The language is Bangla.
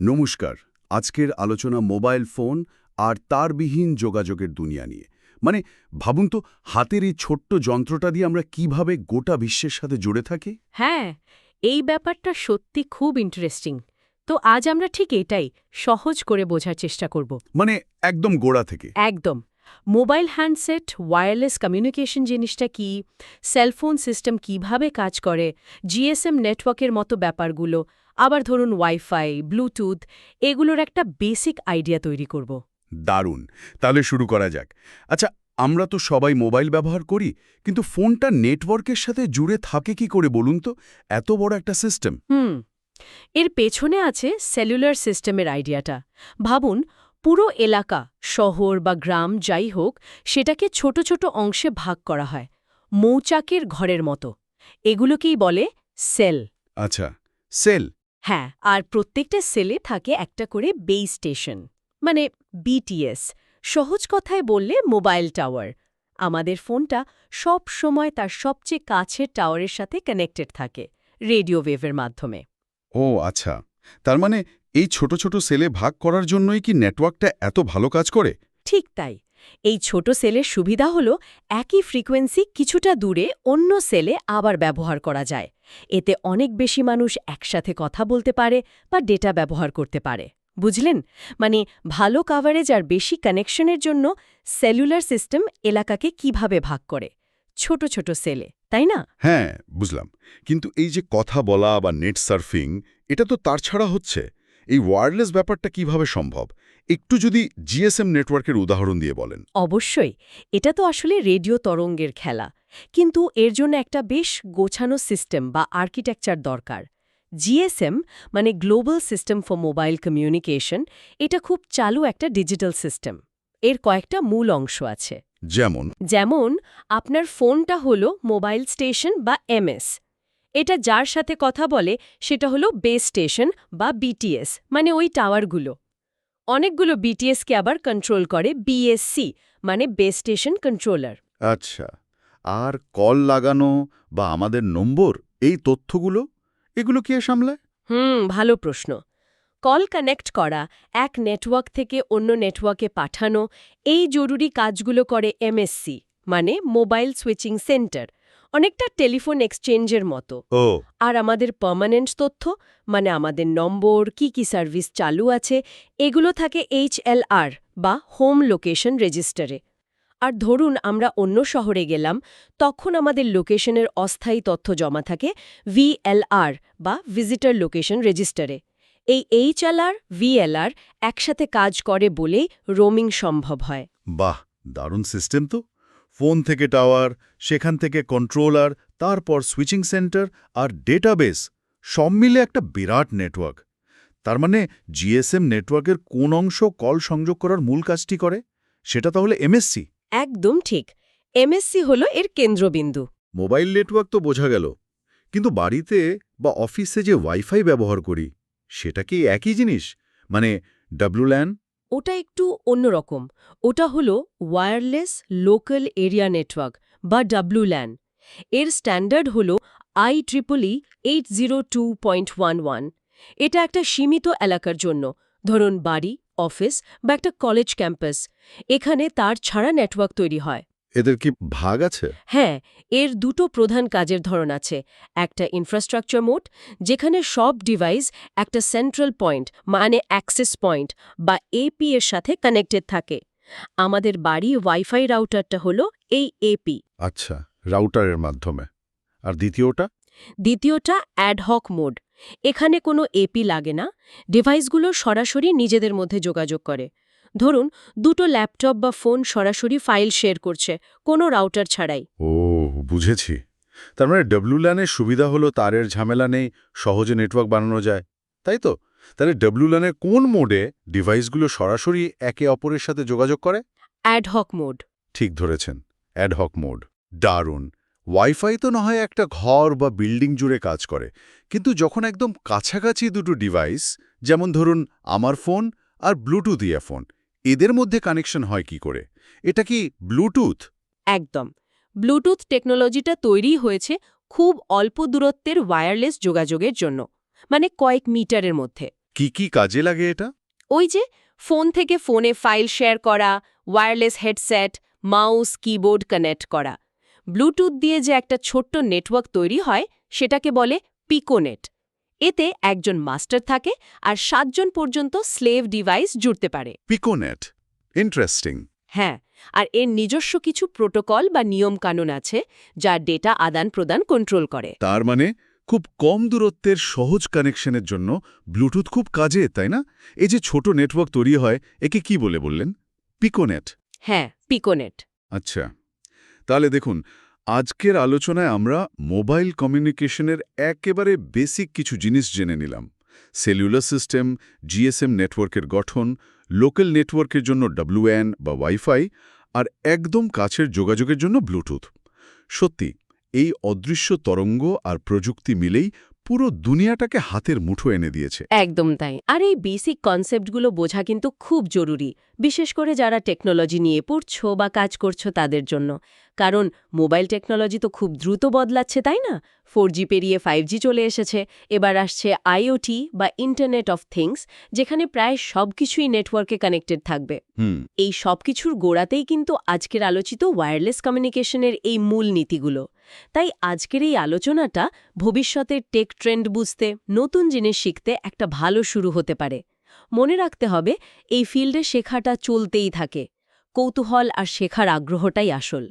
নমস্কার আজকের আলোচনা মোবাইল ফোন আর তারবিহীন যোগাযোগের দুনিয়া নিয়ে। মানে ভাবুন তো হাতের এই ছোট্ট যন্ত্রটা দিয়ে আমরা কীভাবে গোটা বিশ্বের সাথে জুড়ে থাকি? হ্যাঁ এই ব্যাপারটা সত্যি খুব ইন্টারেস্টিং তো আজ আমরা ঠিক এটাই সহজ করে বোঝার চেষ্টা করব। মানে একদম গোড়া থেকে। একদম। মোবাইল হ্যান্ডসেট ওয়্যারলেস কমিউনিকেশন জিনিসটা কি সেলফোন সিস্টেম কীভাবে কাজ করে জিএসএম নেটওয়ার্কের মতো ব্যাপারগুলো আবার ধরুন ওয়াইফাই ব্লুটুথ এগুলোর একটা বেসিক আইডিয়া তৈরি করব। দারুণ। তাহলে শুরু করা যাক। আচ্ছা আমরা তো সবাই মোবাইল ব্যবহার করি কিন্তু ফোনটা নেটওয়ার্কের সাথে জুড়ে থাকে কি করে বলুন তো? এত বড় একটা সিস্টেম। হুম। এর পেছনে আছে সেলুলার সিস্টেমের আইডিয়াটা। ভাবুন পুরো এলাকা শহর বা গ্রাম যাই হোক সেটাকে ছোট ছোট অংশে ভাগ করা হয় মৌচাকের ঘরের মতো। এগুলোকেই বলে সেল। আচ্ছা সেল। হ্যাঁ আর প্রত্যেকটা সেলে থাকে একটা করে বেস স্টেশন মানে বিটিএস সহজ কথায় বললে মোবাইল টাওয়ার আমাদের ফোনটা সব সময় তার সবচেয়ে কাছের টাওয়ারের সাথে কানেক্টেড থাকে রেডিও ওয়েভের মাধ্যমে। ও আচ্ছা। তার মানে এই ছোট ছোট সেলে ভাগ করার জন্যই কি নেটওয়ার্কটা এত ভালো কাজ করে? ঠিক তাই। এই ছোট সেলের সুবিধা হল একই ফ্রিকোয়েন্সি কিছুটা দূরে অন্য সেলে আবার ব্যবহার করা যায়। এতে অনেক বেশি মানুষ একসাথে কথা বলতে পারে বা ডেটা ব্যবহার করতে পারে। বুঝলেন? মানে ভালো কাভারেজ আর বেশি কানেকশনের জন্য সেলুলার সিস্টেম এলাকাকে কীভাবে ভাগ করে? ছোট ছোট সেলে তাই না? হ্যাঁ বুঝলাম। কিন্তু এই যে কথা বলা বা নেট সার্ফিং এটা তো তার ছাড়া হচ্ছে। এই ওয়্যারলেস ব্যাপারটা কীভাবে সম্ভব? একটু যদি জিএসএম নেটওয়ার্কের উদাহরণ দিয়ে বলেন। অবশ্যই। এটা তো আসলে রেডিও তরঙ্গের খেলা। কিন্তু এর জন্য একটা বেশ গোছানো সিস্টেম বা আর্কিটেকচার দরকার। জিএসএম মানে global system for mobile communication এটা খুব চালু একটা ডিজিটাল সিস্টেম। এর কয়েকটা মূল অংশ আছে। যেমন? যেমন আপনার ফোনটা হলো মোবাইল স্টেশন বা এমএস। এটা যার সাথে কথা বলে সেটা হলো বেস স্টেশন বা বিটিএস মানে ওই টাওয়ারগুলো। অনেকগুলো বিটিএসকে আবার কন্ট্রোল করে বিএসসি মানে বেস স্টেশন কন্ট্রোলার আচ্ছা। আর কল লাগানো বা আমাদের নম্বর এই তথ্যগুলো এগুলো কে সামলায়? হুম ভালো প্রশ্ন। কল কানেক্ট করা এক নেটওয়ার্ক থেকে অন্য নেটওয়ার্কে পাঠানো এই জরুরি কাজগুলো করে এমএসসি মানে মোবাইল সুইচিং সেন্টার অনেকটা টেলিফোন এক্সচেঞ্জের মতো। ও। আর আমাদের পার্মানেন্ট তথ্য মানে আমাদের নম্বর কি কি সার্ভিস চালু আছে এগুলো থাকে এইচএলআর বা হোম লোকেশন রেজিস্টারে। আর ধরুন আমরা অন্য শহরে গেলাম, তখন আমাদের লোকেশনের অস্থায়ী তথ্য জমা থাকে ভিএলআর বা ভিজিটার লোকেশন রেজিস্টারে। এই এইচএলআর ভিএলআর একসাথে কাজ করে বলেই রোমিং সম্ভব হয়। বাহ, দারুণ সিস্টেম তো। ফোন থেকে টাওয়ার, সেখান থেকে কন্ট্রোলার, তারপর সুইচিং সেন্টার আর ডেটাবেস, সব মিলে একটা বিরাট নেটওয়ার্ক। তার মানে জিএসএম নেটওয়ার্কের কোন অংশ কল সংযোগ করার মূল কাজটি করে? সেটা তাহলে এমএসসি? একদম ঠিক। এমএসসি হল এর কেন্দ্রবিন্দু। মোবাইল নেটওয়ার্ক তো বোঝা গেল। কিন্তু বাড়িতে বা অফিসে যে ওয়াইফাই ব্যবহার করি সেটা কি একই জিনিস? মানে ডাব্লুল্যান ওটা একটু অন্যরকম ওটা হলো ওয়্যারলেস লোকাল এরিয়া নেটওয়ার্ক বা ডাব্লুল্যান এর স্ট্যান্ডার্ড হল I triple E eight zero two point one one. এটা একটা সীমিত এলাকার জন্য। ধরুন বাড়ি অফিস বা একটা কলেজ ক্যাম্পাস। এখানে তার ছাড়া নেটওয়ার্ক তৈরি হয়। এদের কি ভাগ আছে? হ্যাঁ এর দুটো প্রধান কাজের ধরন আছে। একটা ইনফ্রাস্ট্রাকচার মোড যেখানে সব ডিভাইস একটা সেন্ট্রাল পয়েন্ট মানে অ্যাক্সেস পয়েন্ট বা এপি এর সাথে কানেক্টেড থাকে। আমাদের বাড়ি ওয়াইফাই রাউটারটা হলো এই এপি আচ্ছা রাউটারের মাধ্যমে। আর দ্বিতীয়টা? দ্বিতীয়টা অ্যাডহক মোড এখানে কোনো এপি লাগে না। ডিভাইসগুলো সরাসরি নিজেদের মধ্যে যোগাযোগ করে। ধরুন দুটো ল্যাপটপ বা ফোন সরাসরি ফাইল শেয়ার করছে কোনো রাউটার ছাড়াই। ও বুঝেছি। তার মানে ডাব্লুল্যানের সুবিধা হলো তারের ঝামেলা নেই সহজে নেটওয়ার্ক বানানো যায়। তাই তো? তাহলে ডাব্লুল্যানের কোন মোডে ডিভাইসগুলো সরাসরি একে অপরের সাথে যোগাযোগ করে? অ্যাডহক মোড ঠিক ধরেছেন। অ্যাডহক মোড দারুণ। ওয়াইফাই তো না হয় একটা ঘর বা বিল্ডিং জুড়ে কাজ করে কিন্তু যখন একদম কাছাকাছি দুটো ডিভাইস যেমন ধরুন আমার ফোন আর ব্লুটুথ ইয়ারফোন এদের মধ্যে কানেকশন হয় কি করে? এটা কি ব্লুটুথ একদম। ব্লুটুথ টেকনোলজিটা তৈরি হয়েছে খুব অল্প দূরত্বের ওয়্যারলেস যোগাযোগের জন্য মানে কয়েক মিটারের মধ্যে। কি কি কাজে লাগে এটা? ওই যে ফোন থেকে ফোনে ফাইল শেয়ার করা wireless headset mouse keyboard connect করা। ব্লুটুথ দিয়ে যে একটা ছোট্ট নেটওয়ার্ক তৈরি হয় সেটাকে বলে পিকোনেট। এতে একজন মাস্টার থাকে আর সাতজন পর্যন্ত স্লেভ ডিভাইস জুড়তে পারে। পিকোনেট। ইন্টারেস্টিং। হ্যাঁ আর এর নিজস্ব কিছু প্রোটোকল বা নিয়মকানুন আছে যা ডেটা আদান প্রদান কন্ট্রোল করে। তার মানে খুব কম দূরত্বের সহজ কানেকশনের জন্য ব্লুটুথ খুব কাজে তাই না? এই যে ছোট নেটওয়ার্ক তৈরি হয় একে কি বলে বললেন? পিকোনেট। হ্যাঁ পিকোনেট। আচ্ছা। তাহলে দেখুন, আজকের আলোচনায় আমরা মোবাইল কমিউনিকেশনের একেবারে বেসিক কিছু জিনিস জেনে নিলাম। সেলুলার সিস্টেম জিএসএম নেটওয়ার্কের গঠন, লোকাল নেটওয়ার্কের জন্য ডাব্লুএন বা ওয়াইফাই আর একদম কাছের যোগাযোগের জন্য ব্লুটুথ। সত্যি, এই অদৃশ্য তরঙ্গ আর প্রযুক্তি মিলেই পুরো দুনিয়াটাকে হাতের মুঠো এনে দিয়েছে। একদম তাই। আর এই বেসিক কনসেপ্টগুলো বোঝা কিন্তু খুব জরুরি। বিশেষ করে যারা টেকনোলজি নিয়ে পড়ছো বা কাজ করছ তাদের জন্য। কারণ মোবাইল টেকনোলজি তো খুব দ্রুত বদলাচ্ছে তাই না? ফোর জি পেরিয়ে ফাইভ জি চলে এসেছে। এবার আসছে আইওটি বা ইন্টারনেট অফ থিংস যেখানে প্রায় সব কিছুই নেটওয়ার্কে কানেক্টেড থাকবে। এই সব কিছুর গোড়াতেই কিন্তু আজকের আলোচিত ওয়্যারলেস কমিউনিকেশনের এই মূল নীতিগুলো। তাই আজকের এই আলোচনাটা ভবিষ্যতের টেক ট্রেন্ড বুঝতে নতুন জিনিস শিখতে একটা ভালো শুরু হতে পারে। মনে রাখতে হবে এই ফিল্ডে শেখাটা চলতেই থাকে। কৌতূহল আর শেখার আগ্রহটাই আসল।